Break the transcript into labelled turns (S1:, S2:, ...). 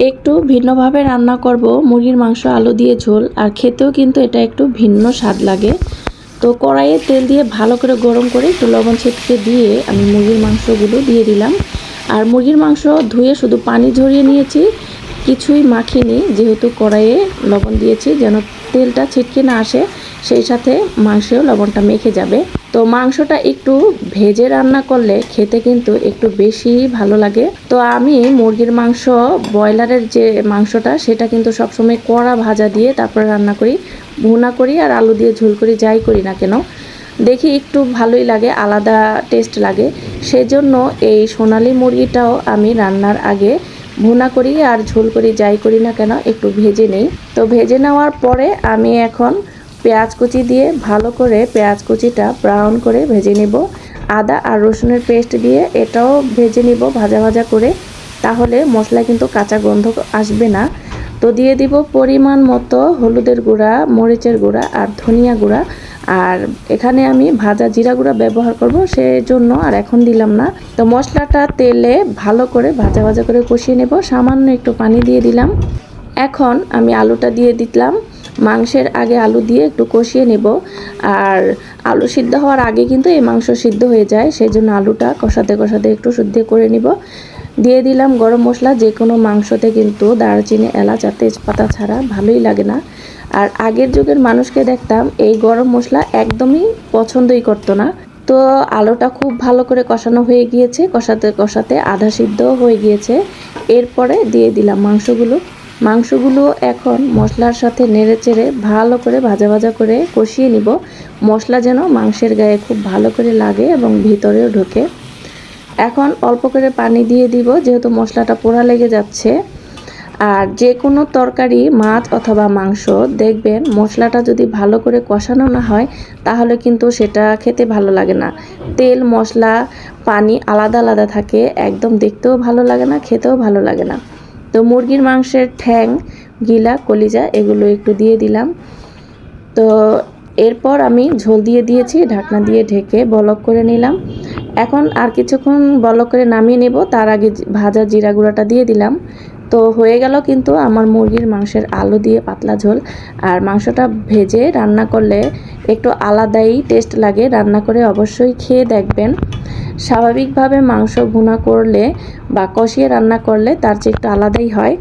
S1: একটু ভিন্নভাবে রান্না করব। মুরগির মাংস, আলু দিয়ে ঝোল, আর খেতেও কিন্তু এটা একটু ভিন্ন স্বাদ লাগে। তো কড়াইয়ে তেল দিয়ে ভালো করে গরম করে একটু লবণ ছিটকে দিয়ে আমি মুরগির মাংসগুলো দিয়ে দিলাম। আর মুরগির মাংস ধুয়ে শুধু পানি ঝরিয়ে নিয়েছি, কিছুই মাখিনি, যেহেতু কড়াইয়ে লবণ দিয়েছি, যেন তেলটা ছিটকে না আসে। সেই সাথে মাংসেও লবণটা মেখে যাবে। তো মাংসটা একটু ভেজে রান্না করলে খেতে কিন্তু একটু বেশি ভালো লাগে। তো আমি মুরগির মাংস, ব্রয়লারের যে মাংসটা, সেটা কিন্তু সবসময় কড়া ভাজা দিয়ে তারপরে রান্না করি। ভুনা করি আর আলু দিয়ে ঝোল করি, যাই করি না কেন। দেখি একটু ভালোই লাগে, আলাদা টেস্ট লাগে। সেজন্য এই সোনালি মুরগিটাও আমি রান্নার আগে ভুনা করি আর ঝোল করি, যাই করি না কেন, একটু ভেজে নেই। তো ভেজে নেওয়ার পরে আমি এখন পেঁয়াজ কুচি দিয়ে ভালো করে পেঁয়াজ কুচিটা ব্রাউন করে ভেজে নেব। আদা আর রসুনের পেস্ট দিয়ে এটাও ভেজে নিব ভাজা ভাজা করে। তাহলে মশলা কিন্তু কাঁচা গন্ধ আসবে না। তো দিয়ে দিব পরিমাণ মতো হলুদের গুঁড়া, মরিচের গুঁড়া আর ধনিয়া গুঁড়া। আর এখানে আমি ভাজা জিরা গুঁড়া ব্যবহার করব, সেজন্য আর এখন দিলাম না। তো মশলাটা তেলে ভালো করে ভাজা ভাজা করে কষিয়ে নেব। সামান্য একটু পানি দিয়ে দিলাম। এখন আমি আলুটা দিয়ে দিলাম। মাংসের আগে আলু দিয়ে একটু কষিয়ে নেব। আর আলু সিদ্ধ হওয়ার আগে কিন্তু এই মাংস সিদ্ধ হয়ে যায় সেই জন্য আলুটা কষাতে কষাতে একটু শুদ্ধ করে নিব। দিয়ে দিলাম গরম মশলা যে কোনো মাংসতে কিন্তু দারচিনি, এলাচ আর তেজপাতা ছাড়া ভালোই লাগে না। আর আগের যুগের মানুষকে দেখতাম এই গরম মশলা একদমই পছন্দই করতো না। তো আলুটা খুব ভালো করে কষানো হয়ে গিয়েছে, কষাতে কষাতে আধা সিদ্ধ হয়ে গিয়েছে। এরপরে দিয়ে দিলাম মাংসগুলো। মাংসগুলো এখন মশলার সাথে নেড়ে চেড়ে ভালো করে ভাজা ভাজা করে কষিয়ে নিব। মশলা যেন মাংসের গায়ে খুব ভালো করে লাগে এবং ভিতরেও ঢোকে। এখন অল্প করে পানি দিয়ে দিব, যেহেতু মশলাটা পোড়া লেগে যাচ্ছে। আর যে কোনো তরকারি, মাছ অথবা মাংস, দেখবেন মশলাটা যদি ভালো করে কষানো না হয়, তাহলে কিন্তু সেটা খেতে ভালো লাগে না। তেল, মশলা, পানি আলাদা আলাদা থাকে, একদম দেখতেও ভালো লাগে না, খেতেও ভালো লাগে না। তো মুরগির মাংসের ঠ্যাং, গিলা, কলিজা এগুলো একটু দিয়ে দিলাম। তো এরপর আমি ঝোল দিয়ে দিয়েছি, ঢাকনা দিয়ে ঢেকে বলক করে নিলাম। এখন আর কিছুক্ষণ বলক করে নামিয়ে নেব, তার আগে ভাজা জিরা গুঁড়াটা দিয়ে দিলাম। তো হয়ে গেল কিন্তু আমার মুরগির মাংসের আলু দিয়ে পাতলা ঝোল। আর মাংসটা ভেজে রান্না করলে একটু আলাদাই টেস্ট লাগে, রান্না করে অবশ্যই খেয়ে দেখবেন। স্বাভাবিকভাবে মাংস ভুনা করলে বা কষিয়ে রান্না করলে তার চেয়ে একটু আলাদাই হয়।